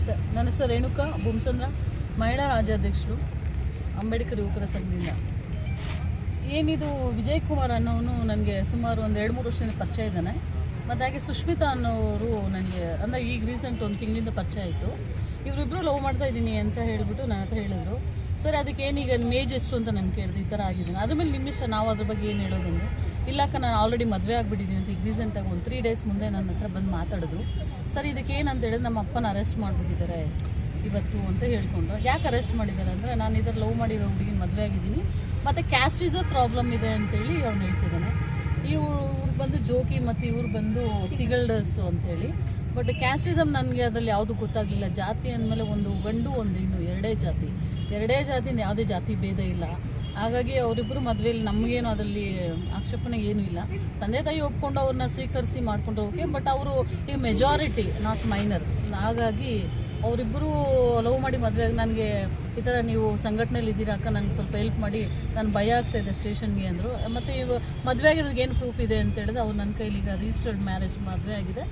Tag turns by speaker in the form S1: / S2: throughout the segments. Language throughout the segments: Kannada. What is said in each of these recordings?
S1: ನಮಸ್ತೆ ನನ್ನ ಹೆಸರು ರೇಣುಕಾ, ಭೂಮಸಂದ್ರ, ಮಹಿಳಾ ರಾಜ್ಯಾಧ್ಯಕ್ಷರು, ಅಂಬೇಡ್ಕರ್ ಯುವಕರ ಸಂಘದಿಂದ. ಏನಿದು ವಿಜಯ್ ಕುಮಾರ್ ಅನ್ನೋನು ನನಗೆ ಸುಮಾರು ಒಂದು ಎರಡು ಮೂರು ವರ್ಷದಿಂದ ಪರಿಚಯ ಇದ್ದಾನೆ. ಮತ್ತು ಹಾಗೆ ಸುಷ್ಮಿತಾ ಅನ್ನೋರು ನನಗೆ, ಅಂದರೆ ಈಗ ರೀಸೆಂಟ್ ಒಂದು ತಿಂಗಳಿಂದ ಪರಿಚಯ ಆಯಿತು. ಇವರಿಬ್ಬರು ಲವ್ ಮಾಡ್ತಾ ಇದ್ದೀನಿ ಅಂತ ಹೇಳಿಬಿಟ್ಟು ನನ್ನ ಹತ್ರ ಹೇಳಿದ್ರು. ಸರಿ, ಅದಕ್ಕೆ ಏನೀಗ ಮೇಜ್ ಎಷ್ಟು ಅಂತ ನಾನು ಕೇಳಿದೆ, ಈ ಥರ ಆಗಿದ್ದೀನಿ ಅದ್ರ ಮೇಲೆ ನಿಮ್ಮ ಇಷ್ಟ, ನಾವು ಅದ್ರ ಬಗ್ಗೆ ಏನು ಹೇಳೋದಂದ್ರೆ ಇಲ್ಲಕ್ಕ ನಾನು ಆಲ್ರೆಡಿ ಮದುವೆ ಆಗಿಬಿಟ್ಟಿದ್ದೀನಿ ಅಂತ ಈಗ ರೀಸೆಂಟಾಗಿ ಒಂದು ತ್ರೀ ಡೇಸ್ ಮುಂದೆ ನನ್ನ ಹತ್ರ ಬಂದು ಮಾತಾಡಿದ್ರು. ಸರ್, ಇದಕ್ಕೆ ಏನಂತ ಹೇಳಿದ್ರೆ ನಮ್ಮ ಅಪ್ಪನ ಅರೆಸ್ಟ್ ಮಾಡಿಬಿಟ್ಟಿದ್ದಾರೆ ಇವತ್ತು ಅಂತ ಹೇಳ್ಕೊಂಡ್ರು. ಯಾಕೆ ಅರೆಸ್ಟ್ ಮಾಡಿದ್ದಾರೆ ಅಂದರೆ, ನಾನು ಇದರ ಲವ್ ಮಾಡಿರೋ ಹುಡುಗಿನ ಮದುವೆ ಆಗಿದ್ದೀನಿ, ಮತ್ತು ಕ್ಯಾಸ್ಟಿಸೋ ಪ್ರಾಬ್ಲಮ್ ಇದೆ ಅಂತೇಳಿ ಅವ್ನು ಹೇಳ್ತಿದ್ದಾನೆ. ಇವ್ರು ಬಂದು ಜೋಕಿ ಮತ್ತು ಇವ್ರು ಬಂದು ತಿಗಲ್ಡರ್ಸು ಅಂತೇಳಿ. ಬಟ್ ಕ್ಯಾಸ್ಟಿಸಮ್ ನನಗೆ ಅದರಲ್ಲಿ ಯಾವುದು ಗೊತ್ತಾಗಲಿಲ್ಲ. ಜಾತಿ ಅಂದಮೇಲೆ ಒಂದು ಗಂಡು, ಒಂದು ಹೆಣ್ಣು, ಎರಡೇ ಜಾತಿ. ಎರಡೇ ಜಾತಿ ಯಾವುದೇ ಜಾತಿ ಭೇದ ಇಲ್ಲ. ಹಾಗಾಗಿ ಅವರಿಬ್ಬರು ಮದುವೆಯಲ್ಲಿ ನಮಗೇನು ಅದರಲ್ಲಿ ಆಕ್ಷೇಪಣೆ ಏನೂ ಇಲ್ಲ. ತಂದೆ ತಾಯಿ ಒಪ್ಕೊಂಡು ಅವ್ರನ್ನ ಸ್ವೀಕರಿಸಿ ಮಾಡ್ಕೊಂಡು ಹೋಗಿ ಬಟ್ ಅವರು ಈಗ ಮೆಜಾರಿಟಿ ನಾಟ್ ಮೈನರ್ ಹಾಗಾಗಿ ಅವರಿಬ್ಬರು ಲವ್ ಮಾಡಿ ಮದುವೆ ನನಗೆ ಈ ಥರ ನೀವು ಸಂಘಟನೆಯಲ್ಲಿ ಇದ್ದೀರಾ ಅಕ್ಕ? ನನಗೆ ಸ್ವಲ್ಪ ಹೆಲ್ಪ್ ಮಾಡಿ. ನಾನು ಭಯ ಆಗ್ತಾ ಇದೆ ಸ್ಟೇಷನ್ಗೆ ಅಂದರು. ಮತ್ತು ಇವು ಮದುವೆ ಆಗಿರೋದು ಏನು ಪ್ರೂಫ್ ಇದೆ ಅಂತ ಹೇಳಿದ್ರೆ ಅವ್ರು ನನ್ನ ಕೈಲಿ ಈಗ ರಿಜಿಸ್ಟರ್ಡ್ ಮ್ಯಾರೇಜ್ ಮದುವೆ ಆಗಿದೆ.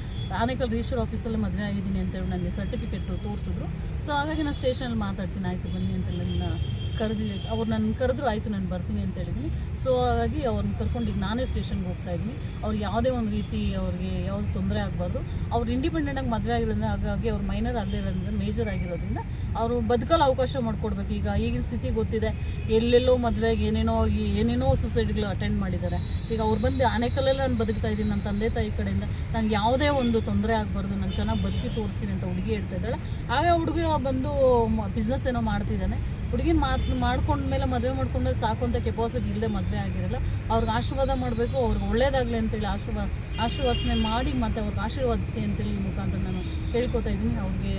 S1: ಆನೇಕಲ್ ರಿಜಿಸ್ಟರ್ ಆಫೀಸಲ್ಲಿ ಮದುವೆ ಆಗಿದ್ದೀನಿ ಅಂತೇಳಿ ನನಗೆ ಸರ್ಟಿಫಿಕೇಟು ತೋರಿಸಿದ್ರು. ಸೊ ಹಾಗಾಗಿ ನಾನು ಸ್ಟೇಷನಲ್ಲಿ ಮಾತಾಡ್ತೀನಿ. ಆಯಿತು ಬನ್ನಿ ಅಂತ ನನ್ನ ಕರೆದಿ, ಅವ್ರು ನನ್ನ ಕರೆದ್ರು ಆಯಿತು, ನಾನು ಬರ್ತೀನಿ ಅಂತ ಹೇಳಿದ್ದೀನಿ ಸೊ ಹಾಗಾಗಿ ಅವ್ರನ್ನ ಕರ್ಕೊಂಡು ಈಗ ನಾನೇ ಸ್ಟೇಷನ್ಗೆ ಹೋಗ್ತಾ ಇದ್ದೀನಿ. ಅವ್ರಿಗೆ ಯಾವುದೇ ಒಂದು ರೀತಿ ಅವ್ರಿಗೆ ಯಾವುದು ತೊಂದರೆ ಆಗಬಾರ್ದು. ಅವ್ರು ಇಂಡಿಪೆಂಡೆಂಟಾಗಿ ಮದುವೆ ಆಗಿರೋದ್ರಿಂದ, ಹಾಗಾಗಿ ಅವ್ರು ಮೈನರ್ ಆಗದೇ ಇರೋದ್ರಿಂದ ಮೇಜರ್ ಆಗಿರೋದ್ರಿಂದ, ಅವರು ಬದುಕಲು ಅವಕಾಶ ಮಾಡಿಕೊಡ್ಬೇಕು. ಈಗ ಈಗಿನ ಸ್ಥಿತಿ ಗೊತ್ತಿದೆ. ಎಲ್ಲೆಲ್ಲೋ ಮದುವೆಗೆ ಏನೇನೋ ಏನೇನೋ ಸುಸೈಡ್ಗಳು ಅಟೆಂಡ್ ಮಾಡಿದ್ದಾರೆ. ಈಗ ಅವ್ರು ಬಂದು ಆನೆಕಲ್ಲಲ್ಲಿ ನಾನು ಬದುಕ್ತಾ ಇದ್ದೀನಿ ನನ್ನ ತಂದೆ ತಾಯಿ ಕಡೆಯಿಂದ. ನನಗೆ ಯಾವುದೇ ಒಂದು ತೊಂದರೆ ಆಗಬಾರ್ದು. ನಾನು ಚೆನ್ನಾಗಿ ಬದುಕಿ ತೋರಿಸ್ತೀನಿ ಅಂತ ಹುಡುಗಿ ಹೇಳ್ತಾ ಇದ್ದಾಳೆ. ಆಗ ಹುಡುಗಿ ಬಂದು ಬಿಸ್ನೆಸ್ ಏನೋ ಮಾಡ್ತಿದ್ದಾನೆ. ಹುಡುಗಿನ ಮಾತು, ಮಾಡ್ಕೊಂಡ್ಮೇಲೆ ಮದುವೆ ಮಾಡ್ಕೊಂಡ್ರೆ ಸಾಕು ಅಂತ ಕೆಪಾಸಿಟಿ ಇಲ್ಲದೆ ಮದುವೆ ಆಗಿರಲ್ಲ. ಅವ್ರಿಗೆ ಆಶೀರ್ವಾದ ಮಾಡಬೇಕು. ಅವ್ರಿಗೆ ಒಳ್ಳೇದಾಗಲಿ ಅಂತೇಳಿ ಆಶೀರ್ವಾದ ಆಶೀರ್ವಾಸನೆ ಮಾಡಿ ಮತ್ತು ಅವ್ರಿಗೆ ಆಶೀರ್ವಾದಿಸಿ ಅಂತೇಳಿ ಈ ಮುಖಾಂತರ ನಾನು ಕೇಳ್ಕೊತಾ ಇದ್ದೀನಿ. ಅವ್ರಿಗೆ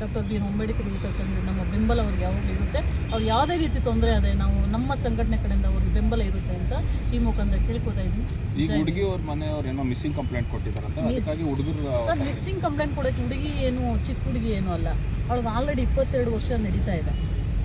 S1: ಡಾಕ್ಟರ್ ಬಿ ಅಂಬೇಡ್ಕರ್ ಯುವಕ ಸಂಘದ ನಮ್ಮ ಬೆಂಬಲ ಅವ್ರಿಗೆ ಯಾವಾಗಲೂ ಇರುತ್ತೆ. ಅವ್ರು ಯಾವುದೇ ರೀತಿ ತೊಂದರೆ ಆದರೆ ನಾವು ನಮ್ಮ ಸಂಘಟನೆ ಕಡೆಯಿಂದ ಅವ್ರಿಗೆ ಬೆಂಬಲ ಇರುತ್ತೆ ಅಂತ ಈ ಮುಖಾಂತರ ಕೇಳ್ಕೊತಾ ಇದ್ದೀನಿ.
S2: ಈಗ ಹುಡುಗಿ ಅವ್ರ ಮನೆಯವ್ರು ಏನೋ ಮಿಸ್ಸಿಂಗ್ ಕಂಪ್ಲೇಂಟ್ ಕೊಟ್ಟಿದ್ದಾರಂತ. ಅದಕ್ಕಾಗಿ ಹುಡುಗರು
S1: ಸರ್ ಮಿಸ್ಸಿಂಗ್ ಕಂಪ್ಲೇಂಟ್ ಕೊಡೋಕ್ಕೆ ಹುಡುಗಿ ಏನು ಚಿಕ್ಕ ಹುಡುಗಿ ಏನು ಅಲ್ಲ. ಅವಳಿಗೆ ಆಲ್ರೆಡಿ ಇಪ್ಪತ್ತೆರಡು ವರ್ಷ ನಡೀತಾ ಇದೆ.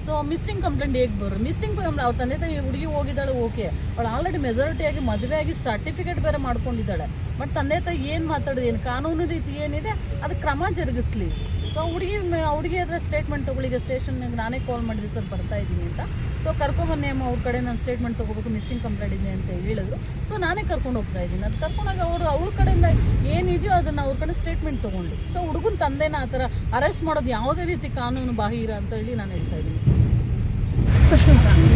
S1: ಸೊ ಮಿಸ್ಸಿಂಗ್ ಕಂಪ್ಲೇಂಟ್ ಹೇಗೆ ಬರು? ಮಿಸ್ಸಿಂಗ್ ಅವ್ರ ತಂದೆ ತಾಯಿ ಹುಡುಗಿ ಹೋಗಿದ್ದಾಳೆ ಓಕೆ ಅವಳು ಆಲ್ರೆಡಿ ಮೆಜಾರಿಟಿಯಾಗಿ ಮದುವೆ ಆಗಿ ಸರ್ಟಿಫಿಕೇಟ್ ಬೇರೆ ಮಾಡ್ಕೊಂಡಿದ್ದಾಳೆ. ಬಟ್ ತಂದೆ ತಾಯಿ ಏನು ಮಾತಾಡೋದು? ಏನು ಕಾನೂನು ರೀತಿ ಏನಿದೆ, ಅದು ಕ್ರಮ ಜರುಗಿಸ್ಲಿ. ಸೊ ಹುಡುಗಿ ಹುಡುಗಿ ಹತ್ರ ಸ್ಟೇಟ್ಮೆಂಟ್ ತಗೊಳ್ಳಿಗೆ ಸ್ಟೇಷನ್ಗೆ ನಾನೇ ಕಾಲ್ ಮಾಡಿದೆ ಸರ್ ಬರ್ತಾ ಇದ್ದೀನಿ ಅಂತ. ಸೊ ಕರ್ಕೊಂಬನ್ನಿ ಅಮ್ಮ, ಅವ್ರ ಕಡೆ ನಾನು ಸ್ಟೇಟ್ಮೆಂಟ್ ತೊಗೋಬೇಕು ಮಿಸ್ಸಿಂಗ್ ಕಂಪ್ಲೇಂಟ್ ಇದೆ ಅಂತ ಹೇಳಿದ್ರು. ಸೊ ನಾನೇ ಕರ್ಕೊಂಡು ಹೋಗ್ತಾ ಇದ್ದೀನಿ. ಅದು ಕರ್ಕೊಂಡಾಗ ಅವರು ಅವ್ರ ಕಡೆಯಿಂದ ಏನಿದೆಯೋ ಅದನ್ನು ಅವ್ರ ಕಡೆ ಸ್ಟೇಟ್ಮೆಂಟ್ ತೊಗೊಂಡು. ಸೊ ಹುಡುಗನ ತಂದೆನ ಆ ಥರ ಅರೆಸ್ಟ್ ಮಾಡೋದು ಯಾವುದೇ ರೀತಿ ಕಾನೂನು ಬಾಹಿರ ಅಂತ ಹೇಳಿ ನಾನು ಹೇಳ್ತಾ ಇದ್ದೀನಿ.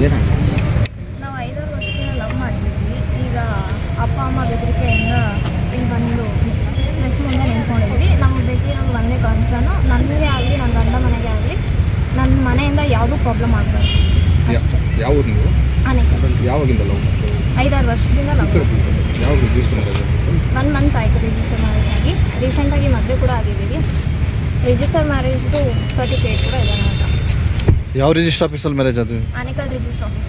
S2: ಏನಾಯ್ತು?
S3: ನಾವು ಐದಾರು ವರ್ಷದಿಂದ ಲವ್ ಮಾಡ್ತಿದ್ವಿ. ಈಗ ಅಪ್ಪ ಅಮ್ಮ ಬೆದರಿಕೆಯಿಂದ ಇಲ್ಲಿ ಬಂದು ಪ್ರೆಸ್ ಮುಂದೆ ನಿಂತ್ಕೊಂಡಿದ್ವಿ. ನಮ್ಗೆ ಬೇಕಿರೋದು ಒಂದೇ ಕನ್ಸರ್ನು ನನಗೆ ಆಗಲಿ ನನ್ನ ಗಂಡ ಮನೆಗೆ ಆಗಲಿ ನನ್ನ ಮನೆಯಿಂದ ಯಾವುದೂ ಪ್ರಾಬ್ಲಮ್ ಆಗಬಾರ್ದು. ಅಷ್ಟೇ.
S2: ಯಾವ ನೀವು? ಯಾವಾಗಿಂದ ಲವ್
S3: ಐದಾರು ವರ್ಷದಿಂದ ಲವ್
S2: ಯಾವಾಗ ರಿಜಿಸ್ಟರ್
S3: ಒನ್ ಮಂತ್ ಆಯಿತು ರಿಜಿಸ್ಟರ್ ಮ್ಯಾರೇಜ್ ಆಗಿ ರೀಸೆಂಟಾಗಿ ಮದುವೆ ಕೂಡ ಆಗಿದ್ದೀವಿ. ರಿಜಿಸ್ಟರ್ ಮ್ಯಾರೇಜ್ದು ಸರ್ಟಿಫಿಕೇಟ್ ಕೂಡ ಇದೆ
S4: ಯಾವ ರಿಜಿಸ್ಟರ್ ಆಫೀಸಲ್ಲಿ ಮ್ಯಾರೇಜ್ ಅದು?
S3: ಆನಿಕಲ್ ರಿಜಿಸ್ಟರ್ ಆಫೀಸ್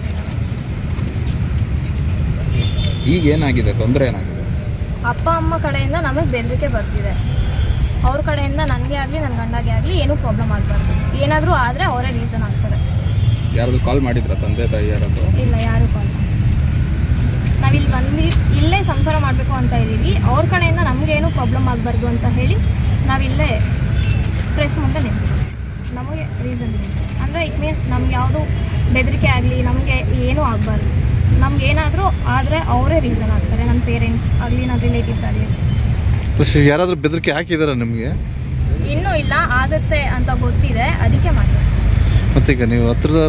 S2: ಈಗ ಏನಾಗಿದೆ? ತೊಂದರೆ ಏನಾಗಿದೆ?
S3: ಅಪ್ಪ ಅಮ್ಮ ಕಡೆಯಿಂದ ನಮಗೆ ಬೆದರಿಕೆ ಬರ್ತಿದೆ. ಅವ್ರ ಕಡೆಯಿಂದ ನನಗೆ ಆಗಲಿ ನನ್ನ ಗಂಡಗೆ ಆಗಲಿ ಏನೂ ಪ್ರಾಬ್ಲಮ್ ಆಗಬಾರ್ದು. ಏನಾದರೂ ಆದರೆ ಅವರೇ ರೀಸನ್ ಆಗ್ತಾರೆ.
S2: ಯಾರಾದ್ರು ಕಾಲ್ ಮಾಡಿದ್ರ ತಂದೆ ತಾಯಿ ಯಾರಾದ್ರು?
S3: ಇಲ್ಲ ಯಾರು ಕಾಲ್ ನಾವಿಲ್ಲಿ ಬಂದು ಇಲ್ಲೇ ಸಂಸಾರ ಮಾಡಬೇಕು ಅಂತ ಇದ್ದೀವಿ. ಅವ್ರ ಕಡೆಯಿಂದ ನಮಗೇನು ಪ್ರಾಬ್ಲಮ್ ಆಗಬಾರ್ದು ಅಂತ ಹೇಳಿ ನಾವಿಲ್ಲೇ ಪ್ರೆಸ್ ಮುಂದೆ ನಿಂತೀವಿ ನಮಗೆ ರೀಸನ್ ಅಂದರೆ ಇಟ್ ಮೀನ್ಸ್ ನಮ್ಗೆ ಯಾವುದು ಬೆದರಿಕೆ ಆಗಲಿ ನಮಗೆ ಏನೂ ಆಗಬಾರ್ದು. ನಮ್ಗೆ ಏನಾದರೂ ಆದರೆ ಅವರೇ ರೀಸನ್ ಆಗ್ತಾರೆ ನನ್ನ ಪೇರೆಂಟ್ಸ್ ಆಗಲಿ ನಮ್ಮ ರಿಲೇಟಿವ್ಸ್ ಆಗಲಿ.
S4: ಯಾರಾದರೂ ಬೆದರಿಕೆ ಹಾಕಿದಾರ ನಿಮಗೆ?
S3: ಇನ್ನೂ ಇಲ್ಲ ಆಗುತ್ತೆ ಅಂತ ಗೊತ್ತಿದೆ ಅದಕ್ಕೆ ಮಾತಾಡ್ತೀನಿ
S4: ಈಗ ನೀವು ಹತ್ರದ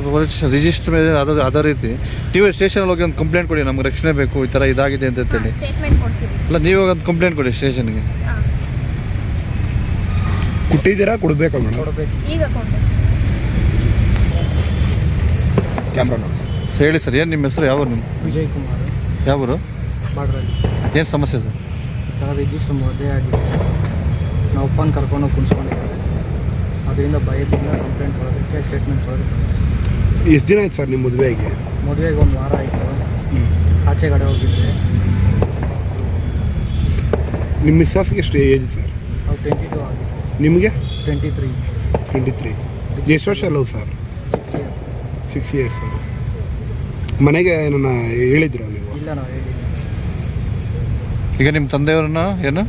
S4: ರಿಜಿಸ್ಟರ್ ಮೇಲೆ ಅದ ಅದೇ ರೀತಿ ನೀವು ಸ್ಟೇಷನಲ್ಲಿ ಹೋಗಿ ಒಂದು ಕಂಪ್ಲೇಂಟ್ ಕೊಡಿ ನಮ್ಗೆ ರಕ್ಷಣೆ ಬೇಕು ಈ ಥರ ಇದಾಗಿದೆ ಅಂತ ಹೇಳಿ.
S3: ಸ್ಟೇಟ್ಮೆಂಟ್ ಕೊಡ್ತೀವಿ.
S4: ಅಲ್ಲ ನೀವು ಒಂದು ಕಂಪ್ಲೇಂಟ್ ಕೊಡಿ ಸ್ಟೇಷನ್ಗೆ
S5: ಕೊಟ್ಟಿದ್ದೀರಾ? ಕೊಡಬೇಕಾ ಮೇಡಮ್?
S3: ಈಗ ಕೊಡ್ಬೇಕು.
S5: ಕ್ಯಾಮ್ರಾ
S4: ಸರ್ ಹೇಳಿ ಸರ್ ಏನು ನಿಮ್ಮ ಹೆಸರು ಯಾವ ನಿಮ್ಮ
S6: ವಿಜಯ್ ಕುಮಾರ್
S4: ಯಾವರು
S6: ಬಾಡ್ರಲ್ಲಿ
S4: ಏನು ಸಮಸ್ಯೆ ಸರ್?
S6: ಈ ಥರ ರಿಜಿಸ್ಟರ್ ಮದುವೆ ಆಗಿದೆ. ನಾವು ಅಪ್ಪನ ಕರ್ಕೊಂಡು ಕುಣಿಸ್ಕೊಂಡಿದ್ದಾರೆ ಅದರಿಂದ ಭಯದಿಂದ ಕಂಪ್ಲೇಂಟ್ ಕೊಡೋದಕ್ಕೆ ಸ್ಟೇಟ್ಮೆಂಟ್ ಕೊಡೋದಕ್ಕೆ
S5: ಎಷ್ಟು ದಿನ ಆಯ್ತು ಸರ್ ನಿಮ್ಮ ಮದುವೆಗೆ?
S6: ಮದುವೆಗೆ ಒಂದು ವಾರ ಆಯಿತು. ಆಚೆ ಕಡೆ ಹೋಗಿದ್ದೆ.
S5: ನಿಮ್ಮ ಮಿಸ್ಸಸ್ಗೆ ಎಷ್ಟು ಏಜ್ ಸರ್?
S6: ಅವ್ರು ಟ್ವೆಂಟಿ ಟು ಆಗಿತ್ತು
S5: ನಿಮಗೆ?
S6: Twenty three.
S5: Twenty three. ಎಷ್ಟು ವರ್ಷ ಅಲ್ಲವು sir?
S6: Six years
S5: six years sir ಮನೆಗೆ ನನ್ನ ಹೇಳಿದ್ರ ನೀವು?
S6: ಇಲ್ಲ ನಾವು ಹೇಳಿಲ್ಲ.
S4: ಈಗ ನಿಮ್ಮ ತಂದೆಯವ್ರನ್ನ ಏನು?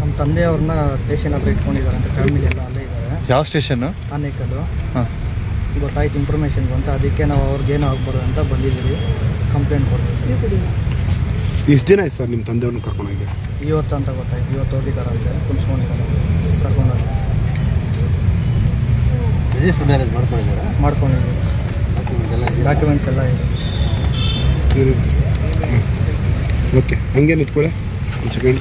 S6: ನಮ್ಮ ತಂದೆಯವ್ರನ್ನ ಸ್ಟೇಷನ್ ಹತ್ರ ಇಟ್ಕೊಂಡಿದ್ದಾರೆ ಅಂತ ಫ್ಯಾಮಿಲಿ ಎಲ್ಲ ಅಲ್ಲೇ ಇದ್ದಾರೆ.
S4: ಯಾವ ಸ್ಟೇಷನ್
S6: ಆನೇಕಲ್ಲು.
S4: ಹಾಂ.
S6: ಗೊತ್ತಾಯ್ತು ಇನ್ಫಾರ್ಮೇಷನ್ ಅಂತ ಅದಕ್ಕೆ ನಾವು ಅವ್ರಿಗೇನು ಆಗ್ಬಾರ್ದು ಅಂತ ಬಂದಿದ್ದೀವಿ. ಕಂಪ್ಲೇಂಟ್ ಕೊಡ್ತೀವಿ.
S5: ಇಷ್ಟು ದಿನ ಆಯ್ತು ಸರ್ ನಿಮ್ಮ ತಂದೆಯವ್ರನ್ನ ಕರ್ಕೊಂಡೋಗಿ?
S6: ಇವತ್ತು ಅಂತ ಗೊತ್ತಾಯ್ತು ಇವತ್ತು ಹೋಗಿದ್ದಾರಂತೆ ಕುಣಿಸ್ಕೊಂಡಿದ್ದಾರೆ ಕರ್ಕೊಂಡು
S7: ರಿಜಿಸ್ಟರ್ ಮ್ಯಾರೇಜ್ ಮಾಡ್ಕೊಂಡಿದ್ದೀರಾ?
S6: ಮಾಡ್ಕೊಂಡಿದ್ದೀವಿ. ಡಾಕ್ಯುಮೆಂಟ್ಸ್ ಎಲ್ಲ ಇದೆ.
S5: ಓಕೆ ಹಂಗೆ ನಿಂತ್ಕೊಳ್ಳಿ. ಒಂದು ಸೆಕೆಂಡ್